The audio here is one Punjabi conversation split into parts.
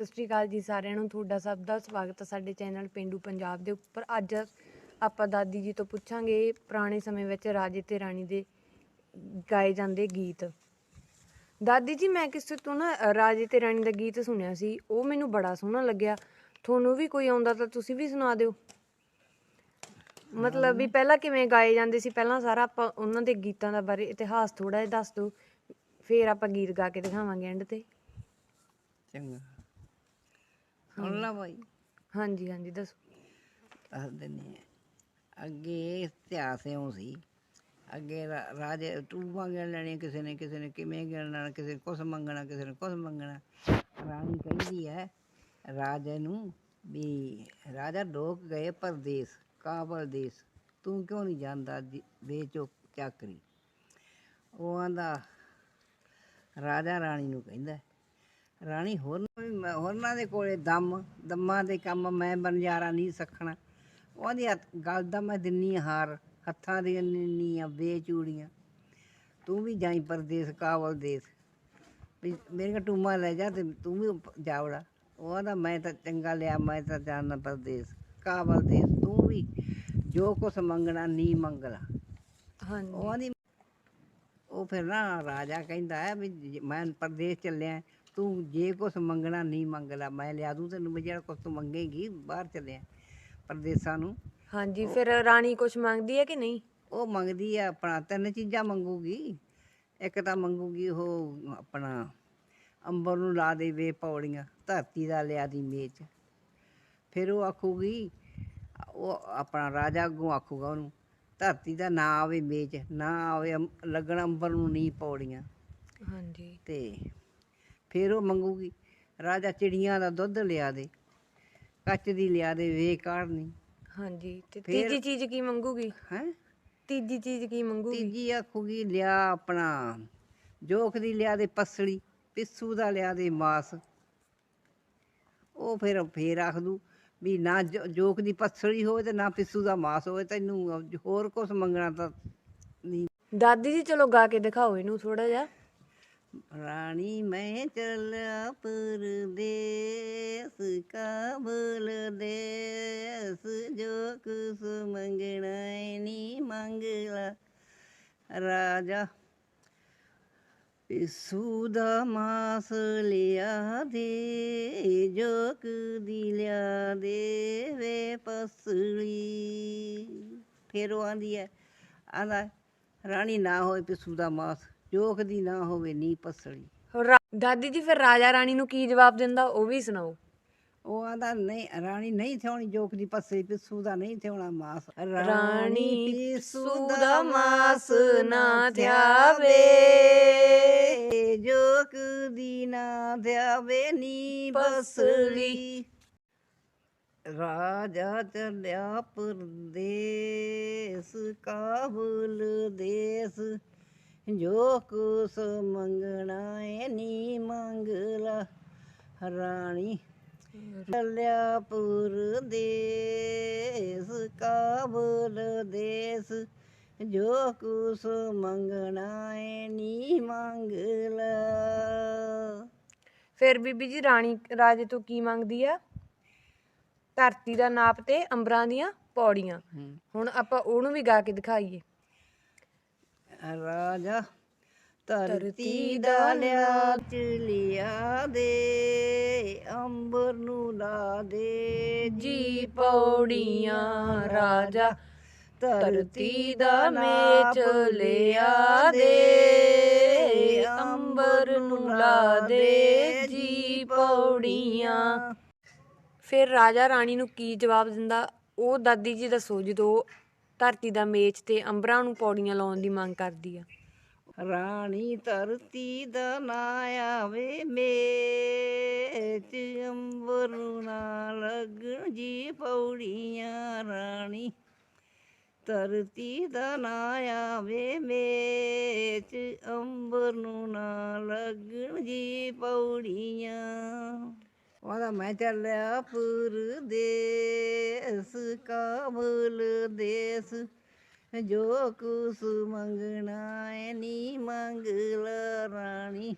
ਸਤਿ ਸ਼੍ਰੀ ਅਕਾਲ ਜੀ ਸਾਰਿਆਂ ਨੂੰ, ਤੁਹਾਡਾ ਸਭ ਦਾ ਸਵਾਗਤ ਹੈ ਸਾਡੇ ਚੈਨਲ ਪਿੰਡੂ ਪੰਜਾਬ ਦੇ ਉੱਪਰ। ਅੱਜ ਆਪਾਂ ਦਾਦੀ ਜੀ ਤੋਂ ਪੁੱਛਾਂਗੇ ਪੁਰਾਣੇ ਸਮੇਂ ਵਿੱਚ ਰਾਜੇ ਤੇ ਰਾਣੀ ਦੇ ਗਾਏ ਜਾਂਦੇ ਗੀਤ। ਦਾਦੀ ਜੀ, ਮੈਂ ਕਿਸੇ ਤੋਂ ਨਾ ਰਾਜੇ ਤੇ ਰਾਣੀ ਦਾ ਗੀਤ ਸੁਣਿਆ ਸੀ, ਉਹ ਮੈਨੂੰ ਬੜਾ ਸੋਹਣਾ ਲੱਗਿਆ। ਤੁਹਾਨੂੰ ਵੀ ਕੋਈ ਆਉਂਦਾ ਤਾਂ ਤੁਸੀਂ ਵੀ ਸੁਣਾ ਦਿਓ। ਮਤਲਬ ਵੀ ਪਹਿਲਾਂ ਕਿਵੇਂ ਗਾਏ ਜਾਂਦੇ ਸੀ, ਪਹਿਲਾਂ ਸਾਰਾ ਆਪਾਂ ਉਹਨਾਂ ਦੇ ਗੀਤਾਂ ਦਾ ਬਾਰੇ ਇਤਿਹਾਸ ਥੋੜਾ ਜਿਹਾ ਦੱਸ ਦਿਓ, ਫੇਰ ਆਪਾਂ ਗੀਤ ਗਾ ਕੇ ਦਿਖਾਵਾਂਗੇ ਐਂਡ ਤੇ। ਚੰਗਾ। ਸੁਣ ਲਾ ਭਾਈ ਹਾਂਜੀ ਹਾਂਜੀ ਦੱਸੋ। ਦੱਸ ਦਿੰਦੇ ਆ ਅੱਗੇ ਇਤਿਹਾਸ ਇਉਂ ਸੀ। ਅੱਗੇ ਰਾ- ਰਾਜੇ ਟੂਬਾਂ ਗਿਣ ਲੈਣੀਆਂ ਕਿਸੇ ਨੇ ਕਿਸੇ ਨੇ ਕਿਵੇਂ ਗਿਣਨਾ ਕਿਸੇ ਨੇ ਕੁਛ ਮੰਗਣਾ ਕਿਸੇ ਨੇ ਕੁਛ ਮੰਗਣਾ। ਰਾਣੀ ਕਹਿੰਦੀ ਹੈ ਰਾਜੇ ਨੂੰ ਵੀ ਰਾਜਾ ਲੋਕ ਗਏ ਪਰਦੇਸ ਕਾਬਲ ਦੇਸ। ਤੂੰ ਕਿਉਂ ਨਹੀਂ ਜਾਂਦਾ ਜੀ- ਵੇਚੋ ਚਾਕਰੀ? ਉਹ ਆਂਦਾ ਰਾਜਾ ਰਾਣੀ ਨੂੰ ਕਹਿੰਦਾ ਰਾਣੀ ਹੋਰ ਹੋਰਨਾਂ ਦੇ ਕੋਲੇ ਦਮ ਦਮਾਂ ਦੇ ਕੰਮ ਮੈਂ ਬਨਜਾਰਾ ਨਹੀਂ ਸਖਣਾ। ਉਹਦੀ ਗੱਲ ਦਾ ਮੈਂ ਦਿੰਨੀ ਹਾਰ ਹੱਥਾਂ ਦੀਆਂ ਨਿੰਨੀਆਂ ਬੇਚੂੜੀਆਂ। ਤੂੰ ਵੀ ਜਾਈ ਪਰਦੇਸ ਕਾਬਲ ਦੇਸ। ਵੀ ਮੇਰੇ ਟੂਮਾ ਲੈ ਜਾ ਤੇ ਤੂੰ ਵੀ ਜਾਵੜਾ ਉਹ ਆਂਦਾ ਮੈਂ ਤਾਂ ਚੰਗਾ ਲਿਆ ਮੈਂ ਤਾਂ ਜਾਣਾ ਪਰਦੇਸ ਕਾਬਲ ਦੇਸ। ਤੂੰ ਵੀ ਜੋ ਕੁਛ ਮੰਗਣਾ ਨਹੀਂ ਮੰਗਲਾ ਹਾਂਜੀ। ਉਹ ਫਿਰ ਨਾ ਰਾਜਾ ਕਹਿੰਦਾ ਹੈ ਵੀ ਮੈਂ ਪਰਦੇਸ ਚੱਲਿਆ ਤੂੰ ਜੇ ਕੁਛ ਮੰਗਣਾ ਨਹੀਂ ਮੰਗ ਲੈ ਮੈਂ ਲਿਆ ਦੂੰ ਤੈਨੂੰ ਵੀ ਜਿਹੜਾ ਕੁਛ ਤੂੰ ਮੰਗੇਗੀ ਬਾਹਰ ਚੱਲਿਆ ਪਰਦੇਸਾਂ ਨੂੰ। ਹਾਂਜੀ ਫਿਰ ਰਾਣੀ ਕੁਝ ਮੰਗਦੀ ਹੈ ਕਿ ਨਹੀਂ? ਉਹ ਮੰਗਦੀ ਆ ਆਪਣਾ ਤਿੰਨ ਚੀਜ਼ਾਂ ਮੰਗੂਗੀ। ਇੱਕ ਤਾਂ ਮੰਗੂਗੀ ਉਹ ਆਪਣਾ ਅੰਬਰ ਨੂੰ ਲਾ ਦੇ ਵੇ ਪੌੜੀਆਂ ਧਰਤੀ ਦਾ ਲਿਆ ਦੀ ਮੇਚ। ਫਿਰ ਉਹ ਆਖੂਗੀ ਉਹ ਆਪਣਾ ਰਾਜਾ ਅੱਗੋਂ ਆਖੂਗਾ ਉਹਨੂੰ ਧਰਤੀ ਦਾ ਨਾ ਆਵੇ ਮੇਚ ਨਾ ਆਵੇ ਲੱਗਣ ਅੰਬਰ ਨੂੰ ਨਹੀਂ ਪੌੜੀਆਂ। ਹਾਂਜੀ। ਤੇ ਫਿਰ ਉਹ ਮੰਗੂਗੀ। ਰਾਜਾ ਚਿੜੀਆਂ ਦਾ ਦੁੱਧ ਲਿਆ ਦੇ ਕੱਚ ਦੀ ਲਿਆ ਦੇ ਵੇ ਕਾੜਨੀ ਹਾਂਜੀ ਤੇ ਫਿਰ- ਤੀਜੀ ਚੀਜ਼ ਕੀ ਮੰਗੂਗੀ? ਹੈ? ਤੀਜੀ ਚੀਜ਼ ਕੀ ਮੰਗੂਗੀ? ਤੀਜੀ ਆਖੂਗੀ ਲਿਆ ਆਪਣਾ ਜੋਖ ਦੀ ਲਿਆ ਦੇ ਪਸੜੀ ਪਿੱਸੂ ਦਾ ਲਿਆ ਦੇ ਮਾਸ। ਉਹ ਫਿਰ ਫੇਰ ਆਖ ਦੂ ਵੀ ਨਾ ਜੋ- ਜੋਖ ਦੀ ਪਸੜੀ ਹੋਵੇ ਤੇ ਨਾ ਪਿੱਸੂ ਦਾ ਮਾਸ ਹੋਵੇ ਤੈਨੂੰ ਹੋਰ ਕੁਝ ਮੰਗਣਾ ਤਾਂ ਨਹੀਂ। ਦਾਦੀ ਜੀ ਚਲੋ ਗਾ ਕੇ ਦਿਖਾਓ ਇਹਨੂੰ ਥੋੜਾ ਜਿਹਾ। ਰਾਣੀ ਮੈਂ ਚੱਲਿਆ ਪਰਦੇਸ ਕਾਬਲ ਦੇਸ, ਜੋ ਕੁਸ ਮੰਗਣਾ ਨੀ ਮੰਗਲਾ ਰਾਜਾ ਪਿਸੂ ਦਾ ਮਾਸ ਲਿਆ ਦੇ, ਜੋ ਦੀ ਲਿਆ ਦੇ ਵੇ ਪਸਲੀ। ਫਿਰ ਉਹ ਆਂਦੀ ਹੈ, ਆਂਦਾ ਰਾਣੀ ਨਾ ਹੋਏ ਪਿਸੂ ਦਾ ਮਾਸ। ਜੋਖ ਦੀ ਨਾ ਹੋਵੇ ਨੀ ਪਸਲੀ। ਰਾ- ਦਾਦੀ ਜੀ ਫਿਰ ਰਾਜਾ ਰਾਣੀ ਨੂੰ ਕੀ ਜਵਾਬ ਦਿੰਦਾ ਉਹ ਵੀ ਸੁਣਾਓ। ਉਹ ਆਂਦਾ ਨਹੀਂ ਰਾਣੀ ਨਹੀਂ ਥਿਉਣੀ ਜੋਖ ਦੀ ਪਸਲੀ ਪਿਸੂ ਦਾ ਨਹੀਂ ਥਿਉਣਾ ਮਾਸ। ਰਾਣੀ ਪਿਸੂ ਪਿਸੂ ਦਾ ਮਾਸ ਨਾ ਥਿਆਵੇ। ਜੋਖ ਦੀ ਨਾ ਥਿਆਵੇ ਨੀ ਪਸਲੀ। ਰਾਜਾ ਚੱਲਿਆ ਪਰਦੇਸ ਕਾਬਲ ਦੇਸ। ਜੋ ਕੁਸ ਮੰਗਣਾ ਏ ਨੀ ਮੰਗਲਾ। ਰਾਣੀ ਚੱਲਿਆ ਪਰਦੇਸ ਕਾਬਲ ਦੇਸ। ਜੋ ਕੁਸ ਮੰਗਣਾ ਏ ਨੀ ਮੰਗਲਾ। ਫਿਰ ਬੀਬੀ ਜੀ ਰਾਣੀ ਰਾਜੇ ਤੋਂ ਕੀ ਮੰਗਦੀ ਆ? ਧਰਤੀ ਦਾ ਨਾਪ ਤੇ ਅੰਬਰਾਂ ਦੀਆਂ ਪੌੜੀਆਂ। ਹੁਣ ਆਪਾਂ ਉਹਨੂੰ ਵੀ ਗਾ ਕੇ ਦਿਖਾਈਏ। ਰਾਜਾ ਧਰਤੀ ਦਾ ਲਿਆ ਚਲਿਆ ਦੇ ਅੰਬਰ ਨੂੰ ਲਾ ਦੇ। ਜੀ ਪੌੜੀਆਂ ਰਾਜਾ ਧਰਤੀ ਦਾ ਮੇਚ ਲਿਆ ਦੇ ਅੰਬਰ ਨੂੰ ਲਾ ਦੇ। ਜੀ ਪੌੜੀਆਂ। ਫਿਰ ਰਾਜਾ ਰਾਣੀ ਨੂੰ ਕੀ ਜਵਾਬ ਦਿੰਦਾ? ਉਹ ਦਾਦੀ ਜੀ ਦੱਸੋ ਜਦੋਂ ਧਰਤੀ ਦਾ ਮੇਚ ਤੇ ਅੰਬਰਾਂ ਨੂੰ ਪੌੜੀਆਂ ਲਾਉਣ ਦੀ ਮੰਗ ਕਰਦੀ ਆ। ਰਾਣੀ ਧਰਤੀ ਦਾ ਨਾ ਆਵੇ ਮੇਚ, ਅੰਬਰ ਨੂੰ ਨਾ ਲੱਗਣ ਜੀ ਪੌੜੀਆਂ। ਰਾਣੀ ਧਰਤੀ ਦਾ ਨਾ ਆਵੇ ਮੇਚ, ਅੰਬਰ ਨੂੰ ਨਾ ਲੱਗਣ ਜੀ ਪੌੜੀਆਂ। ਉਹਦਾ ਮੈਂ ਚੱਲਿਆ ਪੂਰ ਦੇਸ, ਕਾਬਲ ਦੇਸ। ਜੋ ਕੁਸ ਮੰਗਣਾ ਐ ਨੀ ਮੰਗ ਲਾ ਰਾਣੀ।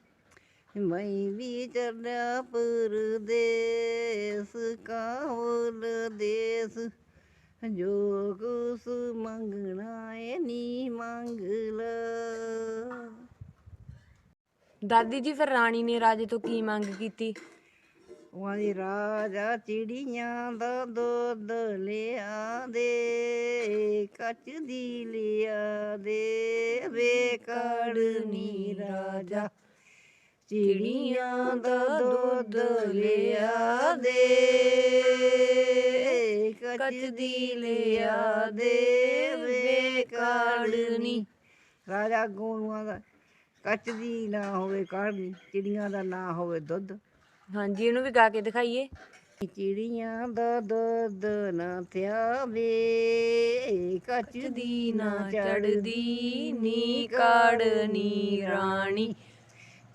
ਮੈਂ ਵੀ ਚੱਲਿਆ ਪੂਰ ਦੇਸ, ਕਾਬਲ ਦੇਸ। ਜੋ ਕੁਸ ਮੰਗਣਾ ਐ ਨੀ ਮੰਗ ਲਾ। ਦਾਦੀ ਜੀ, ਫਿਰ ਰਾਣੀ ਨੇ ਰਾਜੇ ਤੋਂ ਕੀ ਮੰਗ ਕੀਤੀ? ਵਾਲੀ ਰਾਜਾ ਚਿੜੀਆਂ ਦਾ ਦੁੱਧ ਲਿਆ ਦੇ, ਕੱਚ ਦੀ ਲਿਆ ਦੇ, ਵੇ ਕੜਨੀ ਰਾਜਾ। ਚਿੜੀਆਂ ਦਾ ਦੁੱਧ ਲਿਆ ਦੇ, ਕੱਚ ਦੀ ਲਿਆ ਦੇ, ਵੇ ਕੜਨੀ। ਰਾਜਾ ਗੋਨੂਆਂ ਦਾ, ਕੱਚ ਦੀ ਨਾ ਹੋਵੇ ਕੜਨੀ, ਚਿੜੀਆਂ ਦਾ ਨਾ ਹੋਵੇ ਦੁੱਧ। ਹਾਂਜੀ ਇਹਨੂੰ ਵੀ ਗਾ ਕੇ ਦਿਖਾਈਏ। ਚਿੜੀਆਂ ਦਾ ਦੁੱਧ ਨਾ ਥਿਆਵੇ ਕੱਚ ਦੀ ਨਾ ਚੜਦੀ ਨੀ ਕਾੜਨੀ ਰਾਣੀ।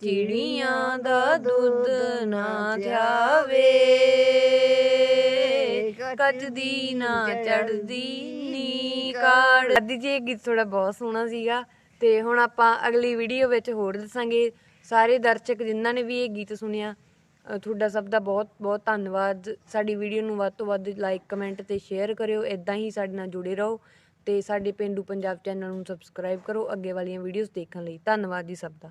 ਚਿੜੀਆਂ ਦਾ ਦੁੱਧ ਨਾ ਥਿਆਵੇ ਕੱਚ ਦੀ ਨਾ ਚੜਦੀ ਨੀ ਕਾੜ ਦਾਦੀ ਜੀ ਇਹ ਗੀਤ ਥੋੜਾ ਬਹੁਤ ਸੋਹਣਾ ਸੀਗਾ। ਤੇ ਹੁਣ ਆਪਾਂ ਅਗਲੀ ਵੀਡੀਓ ਵਿੱਚ ਹੋਰ ਦੱਸਾਂਗੇ। ਸਾਰੇ ਦਰਸ਼ਕ ਜਿਨ੍ਹਾਂ ਨੇ ਵੀ ਇਹ ਗੀਤ ਸੁਣਿਆ ਤੁਹਾਡਾ ਸਭ ਦਾ ਬਹੁਤ ਬਹੁਤ ਧੰਨਵਾਦ। ਸਾਡੀ ਵੀਡੀਓ ਨੂੰ ਵੱਧ ਤੋਂ ਵੱਧ ਲਾਈਕ ਕਮੈਂਟ ਤੇ ਸ਼ੇਅਰ ਕਰਿਓ। ਇਦਾਂ ਹੀ ਸਾਡੇ ਨਾਲ ਜੁੜੇ ਰਹੋ ਤੇ ਸਾਡੇ ਪਿੰਡੂ ਪੰਜਾਬ ਚੈਨਲ ਨੂੰ ਸਬਸਕ੍ਰਾਈਬ ਕਰੋ ਅੱਗੇ ਵਾਲੀਆਂ ਵੀਡੀਓਜ਼ ਦੇਖਣ ਲਈ। ਧੰਨਵਾਦ ਜੀ ਸਭ ਦਾ।